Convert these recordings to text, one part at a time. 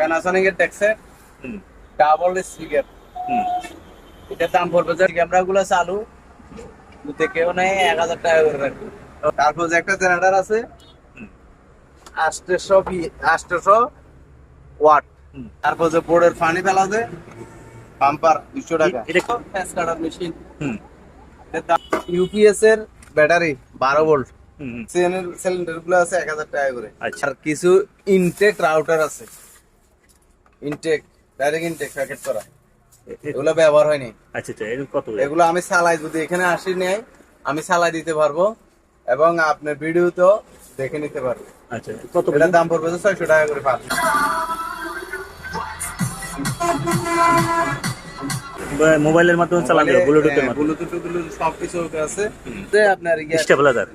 Panasonic এর ট্যাক্সে double speaker এটার দাম পড়বে যে ক্যামেরা গুলো চালু কেউ নেই এক হাজার টাকা করে রাখবে। তারপর যে একটা জেনারেটর আছে। আষ্টশো আষ্টশো ওয়াট। তারপর যে বোর্ডের পানি ফেলাতে পাম্পার দুশো টাকা। এটা ফ্যাস কাটার মেশিন ইউপিএস এর ব্যাটারি বারো ভোল্ট। সিলিন্ডারগুলো আছে এক হাজার টাকা করে। আচ্ছা। আর কিছু ইনটেক রাউটার আছে। ইনটেক ডাইরেক্ট ইনটেক প্যাকেট করা। এগুলো ব্যবহার হয়নি। আচ্ছা আচ্ছা কত এগুলো আমি চালাই যদি এখানে আসি নেই আমি চালাই দিতে পারব এবং আপনার ভিডিও তো দেখে নিতে পারব। আচ্ছা কত এটার দাম পড়বে ছয়শো টাকা করে পার মোবাইলের মাধ্যমে চালানো যায় ব্লুটুথের মাধ্যমে। ব্লুটুথ টুলুথ সব কিছু আছে। যে আপনার ইয়ে স্টেবিলাইজার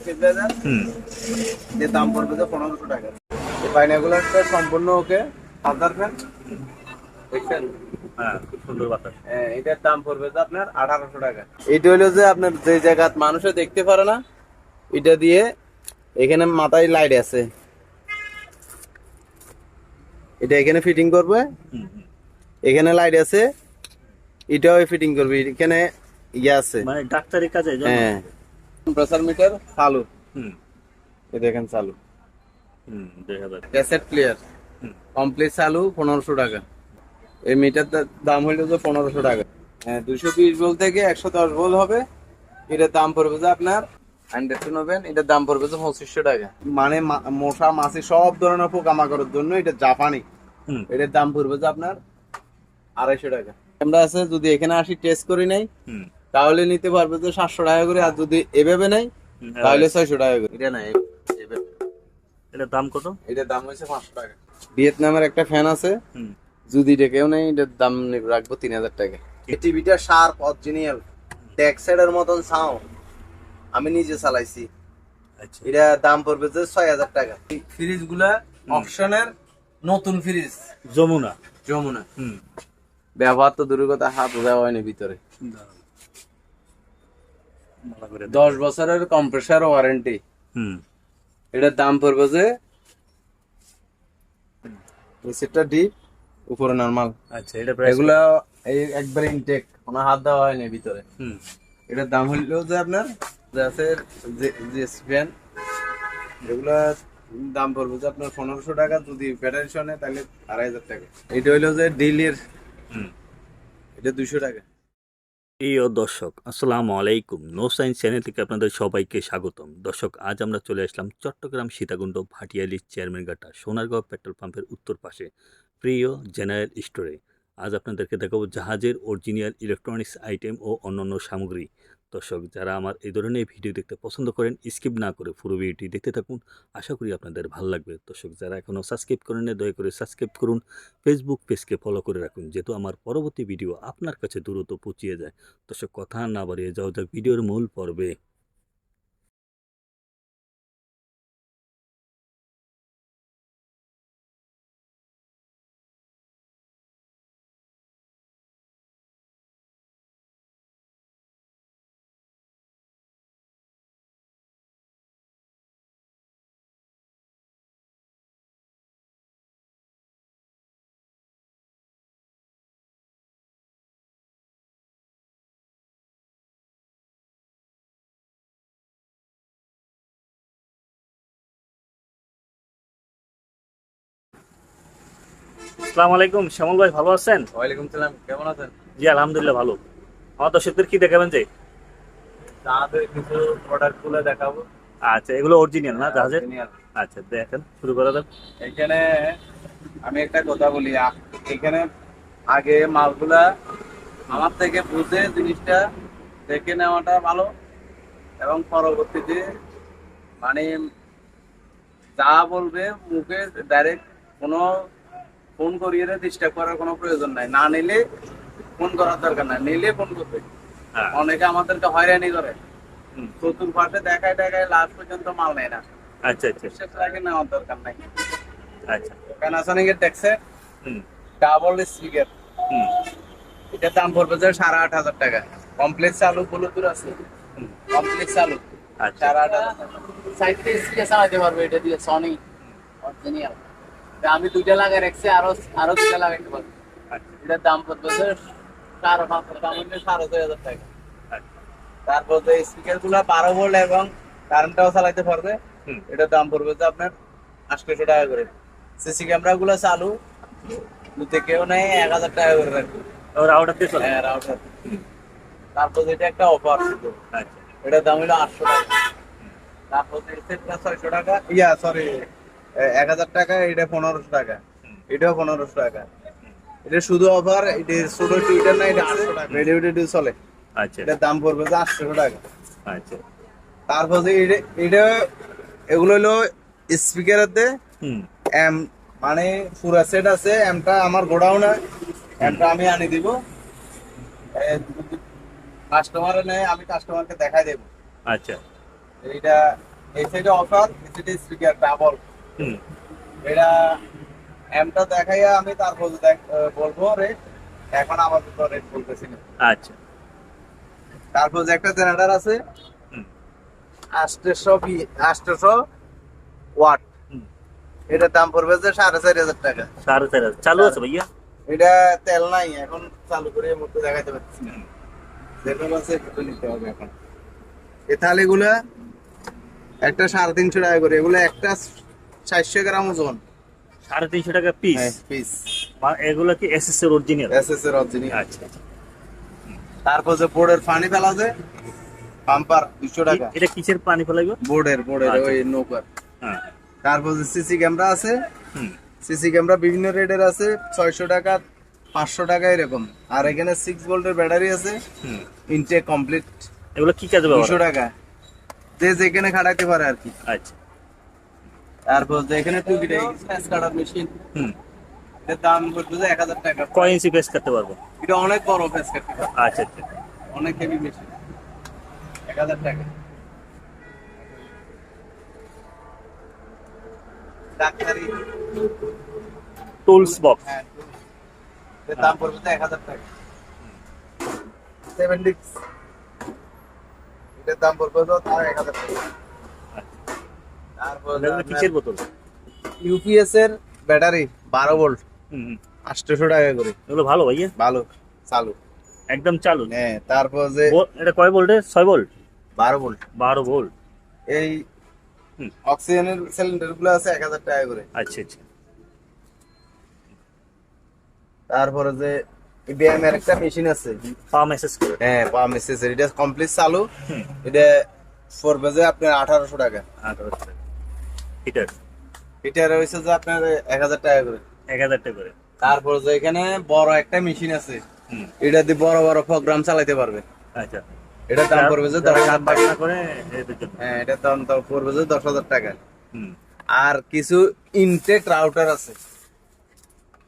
স্টেবিলাইজার হুম। যে দাম পড়বে তো পনেরোশো টাকা। এই সম্পূর্ণ ওকে দেখছেন হ্যাঁ খুব সুন্দর বাতাস। এটার দাম পড়বে তো আপনার আঠারোশো টাকা। এটা হলো যে আপনার যে জায়গা মানুষে দেখতে পারে না এটা দিয়ে এখানে মাথায় লাইট আছে। এটা এখানে ফিটিং করবে। এখানে লাইট আছে। এটাও ফিটিং করবে। এখানে ইয়ে আছে। মানে ডাক্তারি কাজে জন্য? হ্যাঁ। মিটার চালু। হুম। এই দেখেন চালু। হুম দুই হাজার ক্যাসেট প্লেয়ার কমপ্লিট চালু পনেরোশো টাকা। এই মিটার দাম হইল যে পনেরোশো টাকা। হ্যাঁ দুশো বিশ বল থেকে একশো দশ ভোল্ট হবে। এটার দাম পড়বে যে আপনার হান্ড্রেড টু নেবেন এটার দাম পড়বে যে পঁচিশশো টাকা। মানে মশা মাছি সব ধরনের পোকামাকড়ের জন্য এটা জাপানি। এটার দাম পড়বে যে আপনার আড়াইশো টাকা। ক্যামেরা আছে যদি এখানে আসি টেস্ট করি নাই তাহলে নিতে পারবে যে সাতশো টাকা করে আর যদি এভাবে নাই তাহলে ছয়শো টাকা করে। এটা নাই এভাবে। এটার দাম কত? এটার দাম হয়েছে পাঁচশো টাকা। ভিয়েতনামের একটা ফ্যান আছে। হুম। যদি কেউ নেই এটার দাম রাখব তিন হাজার টাকা। টিভিটা শার্প অরিজিনাল সাইডের মতন সাউন্ড আমি নিজে চালাইছি। আচ্ছা। এটা দাম পড়বে যে ছয় হাজার টাকা। ফ্রিজগুলা অপশনের নতুন ফ্রিজ যমুনা। যমুনা। হুম। ব্যবহার তো দূরের কথা হাত দেওয়া হয়নি ভিতরে। দশ বছরের কম্প্রেসার ওয়ারেন্টি হুম। এটার দাম পড়বে যে নিচেরটা ডিপ উপরে নরমাল আচ্ছা এটা এগুলা এই একবারে ইনটেক কোনো হাত দেওয়া হয়নি ভিতরে। হুম। এটার দাম হলো যে আপনার যে আছে যে ফ্যান এগুলা দাম পড়বে যে আপনার পনেরোশো টাকা যদি ব্যাটারি শোনে তাহলে আড়াই হাজার টাকা। এটা হইল যে ডিলের হুম। এটা দুশো টাকা। প্রিয় দর্শক, আসসালামু আলাইকুম। নো সায়েন্স চ্যানেল থেকে আপনাদের সবাইকে স্বাগতম। দর্শক, আজ আমরা চলে আসলাম চট্টগ্রাম সীতাকুণ্ড ভাটিয়ালি চেয়ারম্যান ঘাটা সোনারগাঁও পেট্রোল পাম্পের উত্তর পাশে, প্রিয় জেনারেল স্টোরে। আজ আপনাদেরকে দেখাবো জাহাজের অরিজিনাল ইলেকট্রনিক্স আইটেম ও অন্যান্য সামগ্রী। দর্শক, যারা আমার এই ধরনের ভিডিও দেখতে পছন্দ করেন, স্কিপ না করে পুরো ভিডিওটি দেখতে থাকুন। আশা করি আপনাদের ভালো লাগবে। দর্শক, যারা এখনও সাবস্ক্রাইব করেন দয়া করে সাবস্ক্রাইব করুন। ফেসবুক পেজকে ফলো করে রাখুন, যেহেতু আমার পরবর্তী ভিডিও আপনার কাছে দ্রুত পৌঁছিয়ে যায়। দর্শক, কথা না বাড়িয়ে যাও যাক, ভিডিওর মূল পর্বে। আসসালামু আলাইকুম। শ্যামল ভাই ভালো আছেন? ওয়ালাইকুম সালাম কেমন আছেন? জি আলহামদুলিল্লাহ ভালো। আমার দর্শকদের কি দেখাবেন যে? তাদের কিছু প্রোডাক্টগুলো দেখাবো। আচ্ছা এগুলো অরিজিনাল না জাহাজের? আচ্ছা দেখেন শুরু করা যাক এখানে আমি একটা কথা বলি এখানে আগে মালগুলা আমার থেকে বুঝে জিনিসটা দেখে নেওয়াটা ভালো এবং পরবর্তীতে মানে যা বলবে মুখে ডাইরেক্ট কোনো ফোন করিয়ে ডিস্টার্ব করার কোনো প্রয়োজন নাই। না নিলে ফোন করার দরকার নাই নিলে ফোন করবে। হ্যাঁ। অনেকে আমাদেরকে হয়রানি করে। হুম, চতুর্পাশে দেখায় দেখায় লাস্ট পর্যন্ত মাল নেয় না। আচ্ছা আচ্ছা। বিশ্বাস রাখে নেওয়ার দরকার নাই। আচ্ছা। প্যানাসনিক এর ট্যাক্সে হুম ডাবল স্পিকার হুম। এটার দাম পড়বে যে সাড়ে আট হাজার টাকা। কমপ্লেক্স চালু ব্লুটুথ আছে। কমপ্লেক্স চালু। আচ্ছা। সাড়ে আট হাজার সাইড থেকে স্পিকার চালাতে পারবে এটা দিয়ে সনি অরিজিনাল আমি দুইটা লাগাই রাখছি আরও আরও দুইটা লাগাইতে পারব আচ্ছা। এটার দাম পড়বে যে সাড়ে পাঁচ দাম হচ্ছে সাড়ে ছয় হাজার টাকা। আচ্ছা। তারপর যে স্পিকারগুলো বারো ভোল্ট এবং কারেন্টটাও চালাইতে পারবে এটার দাম পড়বে যে আপনার আটশোশো টাকা করে। সিসি ক্যামেরা গুলো চালু যদি কেউ নেই এক হাজার টাকা করে রাখবে। ওর আউটার দিয়ে চলে। হ্যাঁ, router। তারপর এটা একটা অফার আচ্ছা। এটার দাম হলো আটশো টাকা। তারপর যে সেটটা ছয়শো টাকা ইয়া সরি এক হাজার টাকা এটা পনেরোশো টাকা। এটাও পনেরোশো টাকা। এটা শুধু অফার এটা ছোট টুইটার না এটা আটশো টাকা। রেডিও টেডিও চলে। আচ্ছা। এটার দাম পড়বে যে আটশো টাকা। আচ্ছা। তারপর যে এটা এটা এগুলো হলো স্পিকারেতে এম মানে পুরা সেট আছে। এমটা আমার গোডাউনে এমটা আমি আনি দিব। কাস্টমারে নেয় আমি কাস্টমারকে দেখাই দেব। আচ্ছা। এইটা এই সাইডে অফার এই সাইডে স্পিকার ডাবল এটা এমটা দেখাইয়া আমি তারপর বলব রেট এখন আমার রেট বলতেছি। না আচ্ছা। তারপর যে একটা জেনারেটর আছে হুম। আটশো আটশো ওয়াট। হুম। এটার দাম পড়বে যে সাড়ে চারি হাজার টাকা। সাড়ে চার হাজার। চালু আছে ভাইয়া? এটা তেল নাই এখন চালু করে এই মুহূর্তে দেখাইতে পারছি না। যেটা আছে সেটা নিতে হবে এখন। এই থালিগুলা একটা সাড়ে তিনশো টাকা করে। এগুলো একটা চারশো গ্রাম ওজন। সাড়ে তিনশো টাকা পিস পিস এগুলো কি এস এস এর অরিজিনাল এস এস এর অরিজিনাল আচ্ছা তারপর যে বোর্ডের পানি ফেলা আছে পাম্পার দুশো টাকা। এটা কিসের পানি ফেলাইব? বোর্ডের বোর্ডের আচ্ছা। ওই নৌকার। হ্যাঁ। তারপর যে সিসি ক্যামেরা আছে হুম। সিসি ক্যামেরা বিভিন্ন রেটের আছে ছয়শো টাকা পাঁচশো টাকা এরকম। আর এখানে সিক্স ভোল্টের ব্যাটারি আছে হুম। ইনটেক কমপ্লিট এগুলো কি কাজে দুশো হয়? টাকা। যে যেখানে খাটাইতে পারে আর কি। আচ্ছা। তারপর যে এখানে টুকিটা স্ক্র্যাচ কাটার মেশিন হুম। এর দাম করতে যে এক হাজার টাকা। কয় ইঞ্চি পেস করতে পারব? এটা অনেক বড় ফেস কাটতে পারে আচ্ছা আচ্ছা। অনেক হেভি মেশিন এক হাজার টাকা। ডাক্তারি। টুলস বক্স হ্যাঁ এর দাম পড়বে তো এক হাজার টাকা। সেভেন ডিক্স এটার দাম পড়বে তো এক হাজার টাকা। কিসের বোতল? ইউপিএস এর ব্যাটারি বারো ভোল্ট হুম হুম। আটশোশো টাকা করে। এগুলো ভালো ভাইয়া ভালো চালু। একদম চালু? হ্যাঁ তারপর যে এটা কয় ভোল্টের ছয় ভোল্ট বারো ভোল্ট বারো ভোল্ট এই অক্সিজেনের সিলিন্ডারগুলো আছে এক হাজার টাকা করে। আচ্ছা আচ্ছা। তারপরে যে একটা মেশিন আছে। পাম এসএস করে হ্যাঁ পাওয়া মেসেজ এটা কমপ্লিট চালু। এটা ফোর আপনার আঠারোশো টাকা। আঠারোশো টাকা। হিটার এটা রয়েছে যে আপনার এক হাজার টাকা করে। এক হাজার টাকা করে। তারপর যে এখানে বড় একটা মেশিন আছে এটা দিয়ে বড় বড় প্রোগ্রাম চালাইতে পারবে। আচ্ছা। এটার দাম পড়বে যে দশ যারা হাজার কাজ টাকা। করে হ্যাঁ এটার দাম দাম পড়বে যে দশ হাজার টাকা। আর কিছু ইনটেক রাউটার আছে।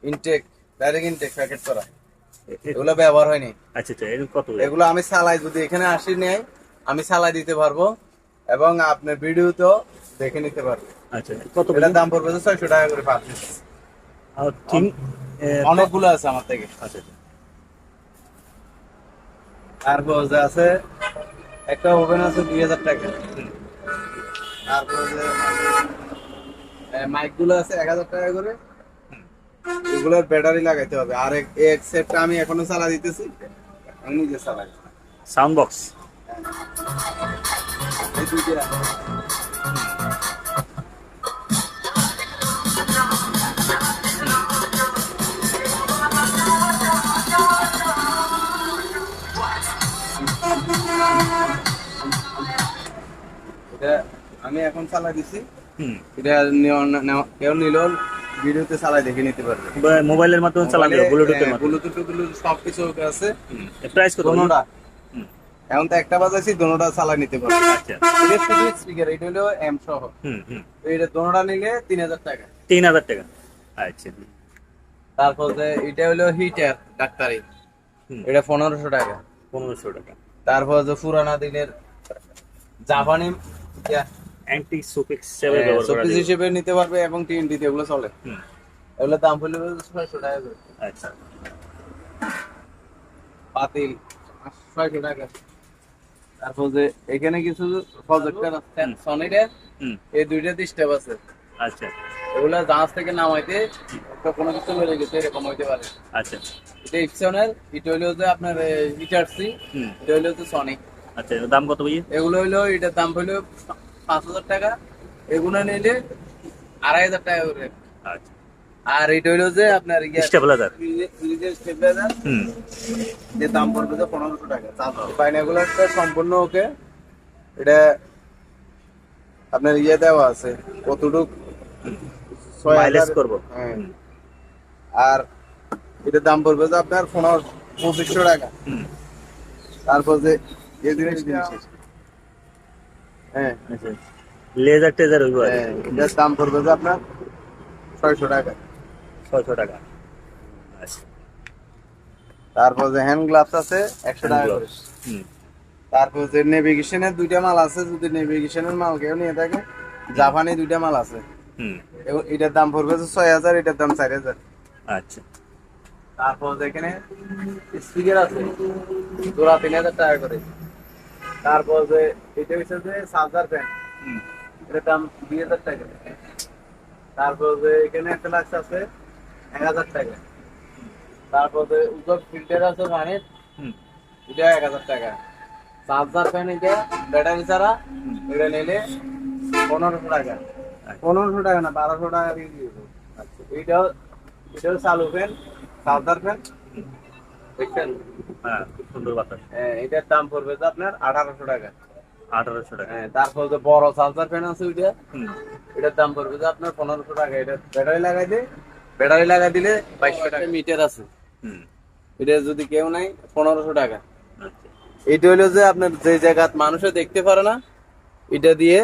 ইনটেক ডাইরেক্ট ইনটেক প্যাকেট করা। এগুলো ব্যবহার হয়নি। আচ্ছা আচ্ছা কত এগুলো আমি চালাই যদি এখানে আসি নেই আমি চালাই দিতে পারব। এবং আপনার ভিডিও তো দেখে নিতে পারব আচ্ছা কত এটার দাম পড়বে যে ছয়শো টাকা করে পার piece। আর তিন অনেকগুলো আছে আমার থেকে। আচ্ছা আচ্ছা। আছে একটা ওভেন আছে দুই হাজার টাকা। হুম। তারপর যে আছে এক হাজার টাকা করে। এগুলোর ব্যাটারি লাগাইতে হবে। আর এক এক সেটটা আমি এখনও চালা দিতেছি। আমি নিজে চালাই। সাউন্ড বক্স আমি এখন চালাই দিছি। এটা নেওয়া- নেওয়া- কেউ নিল ভিডিওতে চালাই দেখে নিতে পারবে। মোবাইলের মাধ্যমে চালালে ব্লুটুথের মাধ্যমে। ব্লুটুথ টুলুথ সবকিছু আছে। প্রাইস কত দোনোটা এখন তো একটা বাজাইছি দোনোটা চালাই নিতে পারবে। আচ্ছা। এটা শুধু স্পিকার এটা হলো এম সহ। হুম হুম। এটা দোনোটা নিলে তিন হাজার টাকা। তিন হাজার টাকা। আচ্ছা। তারপর যে এটা হলো হিটার ডাক্তারি। হুম। এটা পনেরোশো টাকা। পনেরোশো টাকা। তারপর যে পুরানা দিনের জাপানি অ্যান্টি হিসেবে ব্যবহার করা। হিসেবে নিতে পারবে এবং এগুলো চলে। এগুলো দাম টাকা করে। আচ্ছা। পাতিল ছয়শো টাকা। তারপর যে এখানে কিছু প্রজেক্টর আছে এই দুইটা ডিস্টার্ব আছে। আচ্ছা। এগুলা জাহাজ থেকে নামাইতে একটা কোনো কিছু মেরে গেছে এরকম হইতে পারে। আচ্ছা। এটা ইপসনের এটা হইল যে আপনার ইটারসি হুম। এটা হইল যে সনিক আচ্ছা দাম কত এগুলো হইল এটার দাম হইল পাঁচ হাজার টাকা এগুলো নিলে আড়াই হাজার টাকা করে। আচ্ছা। আর এটা হইল যে আপনার স্টেবিলাইজার। স্টেবিলাইজার। হুম। যে দাম পড়বে যে পনেরোশো টাকা। পাইনাগুলো একটা সম্পূর্ণ ওকে। এটা আপনার ইয়ে দেওয়া আছে কতটুক? মাইলেজ করব। হ্যাঁ। আর এটার দাম পড়বে যে আপনার পনেরো পঁচিশশো টাকা। তারপর যে এই জিনিসটা হ্যাঁ। লেজার টেজার হইব এটার দাম পড়বে যে আপনার ছয়শো টাকা। ছয়শো টাকা। আচ্ছা তারপর যে হ্যান্ড গ্লাভস আছে একশো টাকা করে। হুম। তারপর যে নেভিগেশনের দুইটা মাল আছে যদি নেভিগেশনের মাল কেউ নিয়ে থাকে জাপানি দুইটা মাল আছে। হুম। এটার দাম পড়বে যে ছয় হাজার এটার দাম চার হাজার। আচ্ছা। তারপর এখানে স্পিকার আছে জোড়া তিন হাজার টাকা করে। তারপর যে এটা হচ্ছে যে চার্জার হুম। এটার দাম দুই হাজার টাকা। তারপর যে এখানে একটা লাক্স আছে এক হাজার টাকা। তারপর যে উপর ফিল্টার আছে পানির এটা এক হাজার টাকা। চার্জার ফ্যান এটা ব্যাটারি ছাড়া এটা নিলে পনেরোশো টাকা। পনেরোশো টাকা না বারোশো টাকা দিয়ে দিয়েছে। আচ্ছা। এইটাও এটাও চালু ফ্যান চার্জার ফ্যান দেখছেন? হ্যাঁ খুব সুন্দর বাতাস। হ্যাঁ, এটার দাম পড়বে তো আপনার আঠারোশো টাকা। আঠারোশো টাকা। হ্যাঁ তারপর যে বড় চার্জার ফ্যান আছে ওইটা এটার দাম পড়বে যে আপনার পনেরোশো টাকা। এটা ব্যাটারি লাগাই দিয়ে ব্যাটারি দিলে বাইশশো টাকা। মিটার আছে। এটা যদি কেউ নাই পনেরোশো টাকা। আচ্ছা। এটা হলো যে আপনার যে জায়গা মানুষে দেখতে পারে না এটা দিয়ে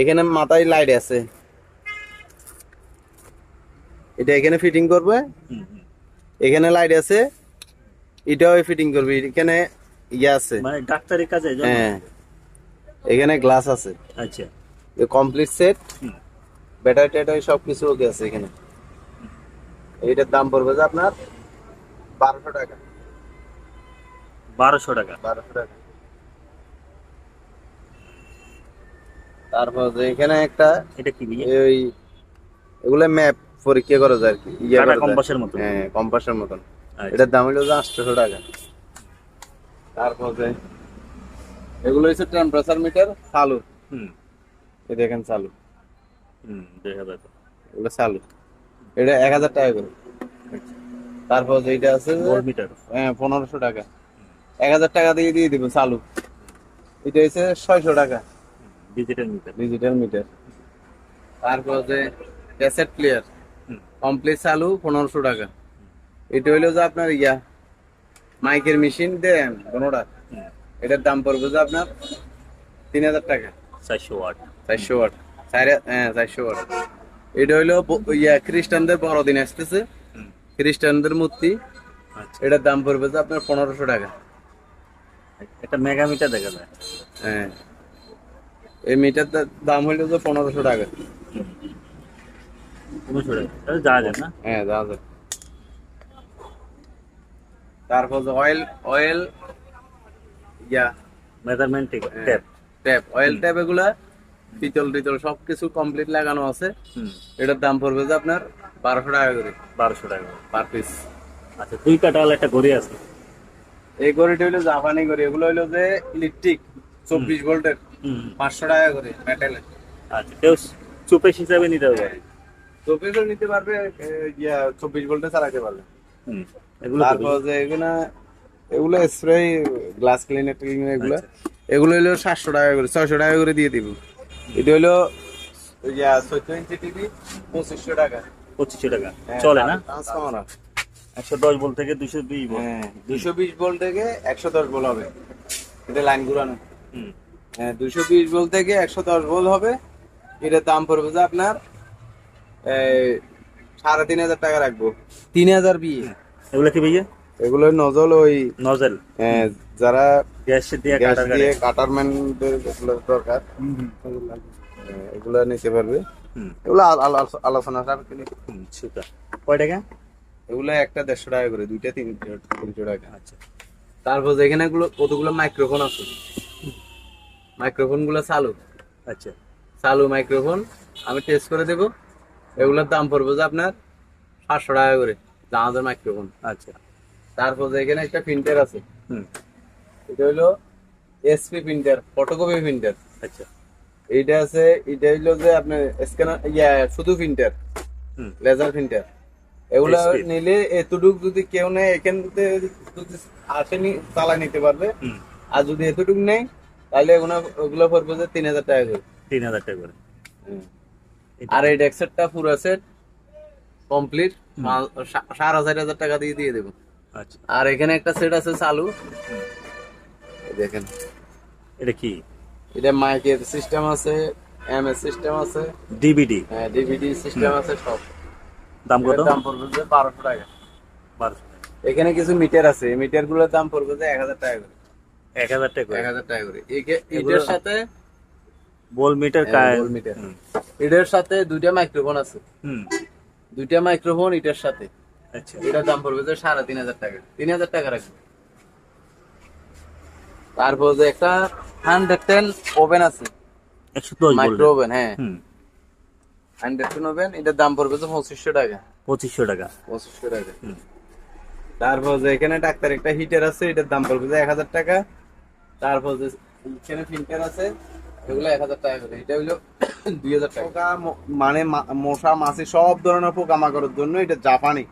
এখানে মাথায় লাইট আছে। এটা এখানে ফিটিং করবে। এখানে লাইট আছে। এটাও ফিটিং করবে এখানে ইয়ে আছে। মানে ডাক্তারি কাজে জন্য? হ্যাঁ। এখানে গ্লাস আছে। আচ্ছা। কমপ্লিট সেট ব্যাটারি ট্যাটারি সব কিছু ওকে আছে এখানে। এইটার দাম পড়বে যে আপনার বারোশো টাকা। বারোশো টাকা। বারোশো টাকা। তারপর যে এখানে একটা এটা কি ওই এগুলো ম্যাপ পরীক্ষা করা যায় আর কি। ইয়ে কম্পাসের মতো হ্যাঁ কম্পাসের মতন। এটার দাম হলো আটশোশো টাকা। তারপর এগুলো হচ্ছে টেম্পারেচার মিটার চালু। হুম। এই দেখেন চালু। হুম দেখা যাবে এগুলো চালু। এটা এক হাজার টাকা করে। তারপর যে এটা আছে মিটার হ্যাঁ পনেরোশো টাকা। এক হাজার টাকা দিয়ে দিয়ে দিব চালু। এটা হচ্ছে ছয়শো টাকা। ডিজিটাল মিটার ডিজিটাল মিটার তারপর যে ক্যাসেট প্লেয়ার কমপ্লিট চালু পনেরোশো টাকা। এটা হইল যে আপনার ইয়া মাইকের মেশিন দেন কোনোটা এটার দাম পড়বে যে আপনার তিন হাজার টাকা। চারশো ওয়াট। চারশো ওয়াট। হ্যাঁ চারশো ওয়াট। এটা হইল ইয়া খ্রিস্টানদের বড়দিন আসতেছে। খ্রিস্টানদের মূর্তি। আচ্ছা। এটার দাম পড়বে যে আপনার পনেরোশো টাকা। একটা মেগা মিটার দেখা যায়। হ্যাঁ। এই মিটার দাম হইল যে পনেরোশো টাকা। পনেরোশো টাকা। যাওয়া যায় না? হ্যাঁ যাওয়া যায়। তারপর অয়েল অয়েল ইয়া মেজারমেন্ট হ্যাঁ। ট্যাপ ট্যাপ অয়েল ট্যাপ এগুলা পিতল টিতল সবকিছু কমপ্লিট লাগানো আছে। এটার দাম পড়বে যে আপনার বারোশো টাকা করে। বারোশো টাকা পার পিস আচ্ছা দুই কাটাল একটা ঘড়ি আছে। এই ঘড়িটা হইল জাপানি ঘড়ি এগুলো হইল যে ইলেকট্রিক চব্বিশ ভোল্টের। পাঁচশো টাকা করে মেটালের আচ্ছা কেউ চুপেশ হিসাবে নিতে পারে চব্বিশও নিতে পারবে ইয়া চব্বিশ ভোল্টে চালাতে পারবে। হুম। এগুলো কি তারপর যে এগুলো এগুলো স্প্রে গ্লাস ক্লিনার ক্লিনার এগুলো আচ্ছা। এগুলো হইল সাতশো টাকা করে ছয়শো টাকা করে দিয়ে দিব। এটা চোদ্দ ইঞ্চি টিভি পঁচিশশো টাকা। পঁচিশশো টাকা। হ্যাঁ, চলে না? ট্রান্সফর্মার একশো দশ বল থেকে দুশো বিশ বল। হ্যাঁ দুশো বিশ ভোল্ট থেকে একশো দশ ভোল্ট হবে। এটা লাইন ঘুরানো। হ্যাঁ দুশো বিশ ভোল্ট থেকে একশো দশ ভোল্ট হবে। এটার দাম পড়বে যে আপনার সাড়ে তিন হাজার টাকা রাখব। তিন হাজার বিয়ে এগুলো কি ভাইয়া? এগুলো নজল ওই নজেল। আহ, যারা গ্যাস দিয়ে গ্যাস কাটার দিয়ে কাটার ম্যানদের এগুলো দরকার এগুলো নিতে পারবে। হুম। এগুলো আল- আল- আল- আলোচনা সাপেক্ষে সুতা। কয় টাকা? এগুলো একটা দেড়শো টাকা করে দুইটা তিন তিনশো টাকা। আচ্ছা। তারপর যেখানে গুলো কতগুলো মাইক্রোফোন আছে? মাইক্রোফোনগুলো চালু। আচ্ছা। চালু মাইক্রোফোন আমি টেস্ট করে দেব। এগুলোর দাম পড়বে যে আপনার সাতশো টাকা করে। জাহাজের মাইক্রোফোন আচ্ছা। তারপর এখানে একটা প্রিন্টার আছে। হুম। এটা হলো এসপি প্রিন্টার ফটোকপি প্রিন্টার আচ্ছা। এইটা আছে এটা হইল যে আপনার স্ক্যানার ইয়া শুধু প্রিন্টার হুম। লেজার প্রিন্টার এগুলো নিলে এতটুকু যদি কেউ নেয় এখান থেকে যদি আসেনি চালাই নিতে পারবে। আর যদি এতটুকু নেই তাহলে ওগুলো ওগুলো পড়বে যে তিন হাজার টাকা করে। তিন হাজার টাকা করে। আর এই ডেক্সেটটা পুরো সেট কমপ্লিট সাড়ে চার হাজার টাকা দিয়ে দিয়ে দেবো। আচ্ছা। আর এখানে একটা সেট আছে চালু। দেখেন। এটা কি? এটা মাইকের সিস্টেম আছে এম এস সিস্টেম আছে। ডিভিডি হ্যাঁ ডিভিডি সিস্টেম আছে সব। দাম কত? দাম পড়বে যে বারোশো টাকা। বারোশো এখানে কিছু মিটার আছে। মিটারগুলোর দাম পড়বে যে এক হাজার টাকা করে। এক হাজার টাকা করে? এক হাজার টাকা করে। এটার সাথে বল মিটার হ্যাঁ, কায় বল মিটার। এটার সাথে দুইটা মাইক্রোফোন আছে। হুম। দুইটা মাইক্রোফোন এটার সাথে। আচ্ছা। এটার দাম পড়বে যে সাড়ে তিন হাজার টাকা। তিন হাজার টাকা রাখবে। তারপর যে একটা হান্ড্রেড টেন ওভেন আছে। মাইক্রো ওভেন হ্যাঁ। হান্ড্রেড টেন ওভেন এটার দাম পড়বে যে পঁচিশশো টাকা। পঁচিশশো টাকা। পঁচিশশো টাকা। তারপর যে এখানে ডাক্তার একটা হিটার আছে এটার দাম পড়বে যে এক হাজার টাকা। তারপর যে এখানে ফিল্টার আছে এগুলো এক হাজার টাকা করে। এটা হইল দুই হাজার টাকা। পোকা মানে মশা মাছি সব ধরনের পোকা মাকড়ের জন্য এটা জাপানি।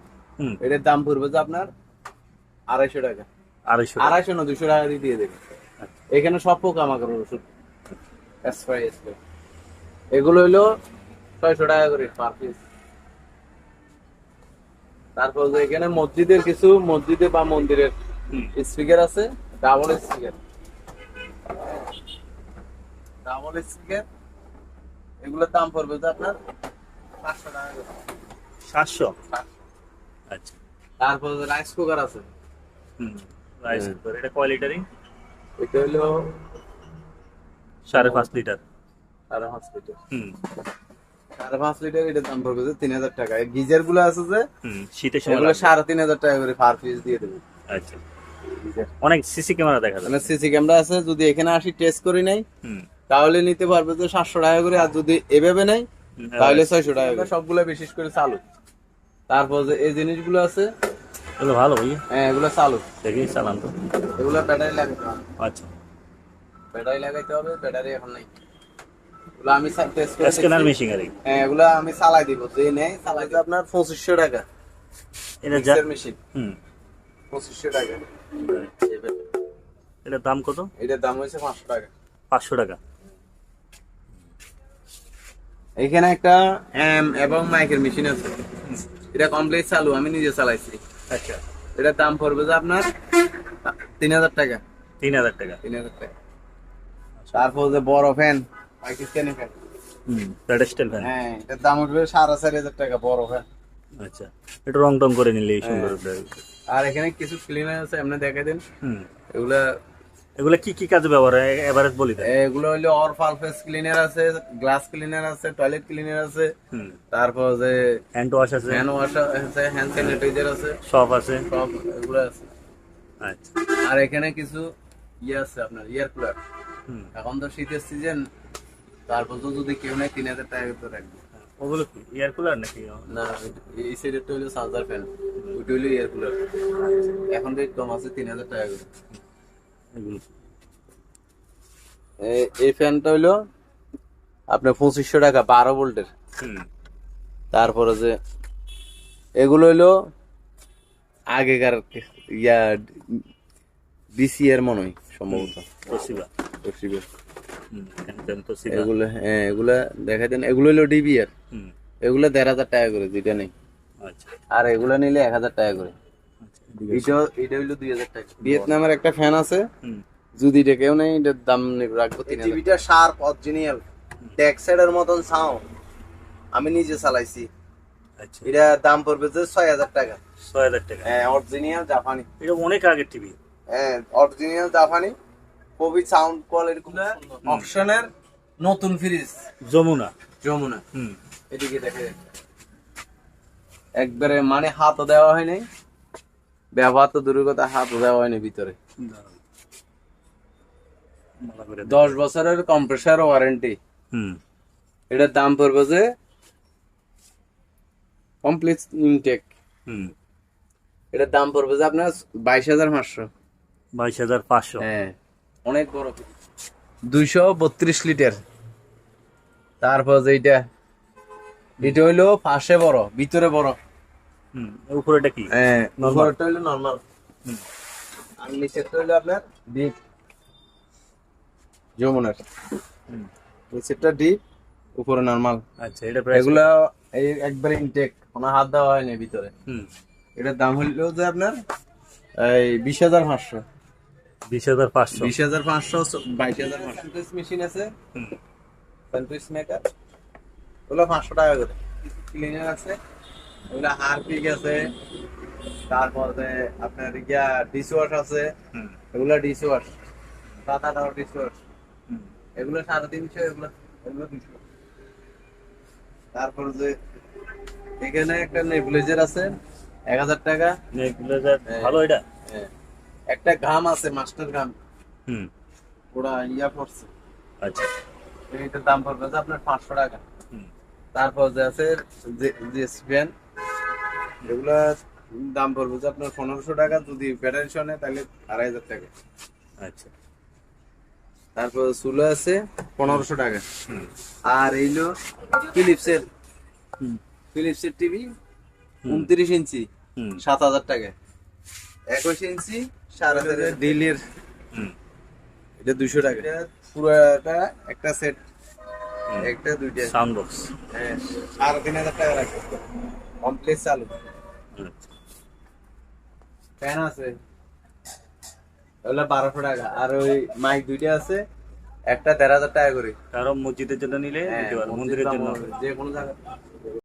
এটার দাম পড়বে যে আপনার আড়াইশো টাকা। আড়াইশো। আড়াইশো না দুশো টাকা দিয়ে দিয়ে দেবে। এখানে সব পোকা মাকড়ের ওষুধ এগুলো। হইল ছয়শো টাকা করে পার পিস তারপর যে এখানে মসজিদের কিছু মসজিদে বা মন্দিরের স্পিকার আছে ডাবল স্পিকার ডাবল স্পিকার এগুলোর দাম পড়বে যে আপনার পাঁচশো টাকা সাতশো? আচ্ছা। তারপর রাইস কুকার আছে। হুম রাইস কুকার এটা কয় এটা হলো সাড়ে পাঁচ লিটার সাড়ে পাঁচ লিটার হুম। সাড়ে পাঁচ লিটার এটার দাম পড়বে যে তিন হাজার টাকা। গিজারগুলো আছে যে হুম শীতের সময় এগুলো সাড়ে তিন হাজার টাকা করে পার পিস দিয়ে দেবে। আচ্ছা। অনেক সিসি ক্যামেরা দেখা যায় সিসি ক্যামেরা আছে যদি এখানে আসি টেস্ট করি নাই হুম। তাহলে নিতে পারবে তো সাতশো টাকা করে আর যদি এভাবে নেই তাহলে ছয়শো টাকা করে। সবগুলো বিশেষ করে চালু। তারপর যে এই জিনিসগুলো আছে এগুলো ভালো ভাই। হ্যাঁ এগুলো চালু। দেখি চালান তো এগুলো ব্যাটারি লাগাইতে হবে। আচ্ছা। ব্যাটারি লাগাইতে হবে ব্যাটারি এখন নাই। এগুলো আমি টেস্ট করে স্ক্যানার মেশিন আর হ্যাঁ এগুলো আমি চালাই দিব। যে নেই চালাইতে আপনার পঁচিশশো টাকা। এটা যা মেশিন হুম। পঁচিশশো টাকা। এটার দাম কত? এটার দাম টাকা। পাঁচশো টাকা। এখানে একটা এম এবং মাইকের মেশিন আছে। এটা কমপ্লিট চালু আমি নিজে চালাইছি। আচ্ছা। এটার দাম পড়বে যে আপনার তিন হাজার টাকা। তিন হাজার টাকা। তিন হাজার টাকা। তারপর যে বড় ফ্যান পাকিস্তানি ফ্যান হুম প্যাডেস্টাল ফ্যান হ্যাঁ এটার দাম উঠবে সাড়ে চারি হাজার টাকা বড় ফ্যান আচ্ছা একটু রং টং করে নিলে সুন্দর হ্যাঁ। হবে। আর এখানে কিছু ক্লিনার আছে আপনি দেখাই দেন। হুম। এগুলা এগুলা কি কি কাজে ব্যবহার হয়? এভারেজ বলি দেন। এগুলো হইল অর ফালফেস ক্লিনার আছে গ্লাস ক্লিনার আছে টয়লেট ক্লিনার আছে তারপর যে হ্যান্ড ওয়াশ আছে। হ্যান্ড ওয়াশ আছে হ্যান্ড স্যানিটাইজার আছে। সব আছে। সব এগুলো আছে। আচ্ছা। আর এখানে কিছু ইয়ে আছে আপনার ইয়ার কুলার হুম। এখন তো শীতের সিজন তারপর তো যদি কেউ নেয় তিন হাজার টাকা তো রাখবে। ওগুলো কি এয়ার কুলার নাকি? না এই সাইডেরটা হলো চার্জার ফ্যান ওইটা হলো এয়ার কুলার এখন রেট কম আছে তিন হাজার টাকা করে। এগুলো। এই ফ্যানটা হইল আপনার পঁচিশশো টাকা বারো ভোল্টের। তারপরে যে এগুলো হইল আগেকার ইয়া ডিসি এর মনে হয় সম্ভবত এগুলো হ্যাঁ এগুলা দেখাই দেন। এগুলো হইল ডিবি হুম। এগুলো দেড় হাজার টাকা করে যেটা নেই। আচ্ছা। আর এগুলো নিলে এক হাজার টাকা করে। এটা এটা টাকা। ভিয়েতনামের একটা ফ্যান আছে। যদি এটা কেউ নেই এটার দাম রাখব তিন টিভিটা শার্প অরিজিনাল সাইডের মতন সাউন্ড আমি নিজে চালাইছি। আচ্ছা। এটা দাম পড়বে যে ছয় হাজার টাকা। ছয় হাজার টাকা। হ্যাঁ অরিজিনাল জাপানি। এটা অনেক আগের টিভি। হ্যাঁ অরিজিনাল জাপানি। খুবই সাউন্ড কোয়ালিটি গুলো অপশনের নতুন ফ্রিজ যমুনা। যমুনা। হুম। এদিকে দেখে। একবারে মানে হাতও দেওয়া হয়নি ব্যবহার তো দূরের কথা হাতও দেওয়া হয়নি ভিতরে। দশ বছরের কম্প্রেসার ওয়ারেন্টি হুম। এটার দাম পড়বে যে কমপ্লিট ইনটেক হুম। এটার দাম পড়বে যে আপনার বাইশ হাজার পাঁচশো। বাইশ হাজার পাঁচশো। হ্যাঁ। অনেক বড়। দুইশো বত্রিশ লিটার। তারপর যে এইটা এটা হইল পাশে বড় ভিতরে বড়। হুম উপরেটা কি? হ্যাঁ নর্মাল হুম। আর নিচেরটা হইল আপনার ডিপ যমুনার। হুম। নিচেরটা ডিপ উপরে নর্মাল আচ্ছা এটা প্রাইস এগুলা এই একবারে ইনটেক কোনো হাত দেওয়া হয়নি ভিতরে। হুম। এটার দাম হইল যে আপনার এই বিশ হাজার পাঁচশো। বিশ হাজার পাঁচশো। বিশ হাজার পাঁচশো বাইশ হাজার পাঁচশো। মেশিন আছে। হুম। মেকার ওগুলো পাঁচশো টাকা করে। ক্লিনার আছে। ওগুলো হারপিক আছে তারপরে আপনার ইয়া ডিশওয়াশ আছে এগুলো ডিশ সাত আট ডিশ ওয়াশ হুম। এগুলো সাড়ে তিনশো এগুলো এগুলো দুশো তারপর যে এখানে একটা নেবুলাইজার আছে এক হাজার টাকা। নেকলেজার হ্যাঁ। ভালো এটা? হ্যাঁ। একটা ঘাম আছে মাস্টার ঘাম। হুম। ওরা ইয়া পড়ছে আচ্ছা। এইটার দাম পড়বে যে আপনার পাঁচশো টাকা। হুম। তারপর যে আছে যে স্পেন এগুলা দাম পড়বে যে আপনার পনেরোশো টাকা যদি ব্যাটারি শোনে তাহলে আড়াই হাজার টাকা। আচ্ছা। তারপর চুলো আছে পনেরোশো টাকা। হুম আর এইলো ফিলিপসের হুম। ফিলিপসের টিভি উনত্রিশ ইঞ্চি হুম। সাত হাজার টাকা। একুশ ইঞ্চি সাড়ে হাজার। ডিলের হুম। এটা দুশো টাকা। এটা পুরোটা একটা সেট। একটা দুইটা। Sound box. হ্যাঁ সাড়ে তিন হাজার টাকা রাখবে কমপ্লিট চালু। ফ্যান আছে। ওগুলো বারোশো টাকা। আর ওই মাইক দুইটা আছে একটা দেড় হাজার টাকা করে। কারও মসজিদের জন্য নিলে হ্যাঁ, মন্দিরের জন্য। যে কোনো জায়গা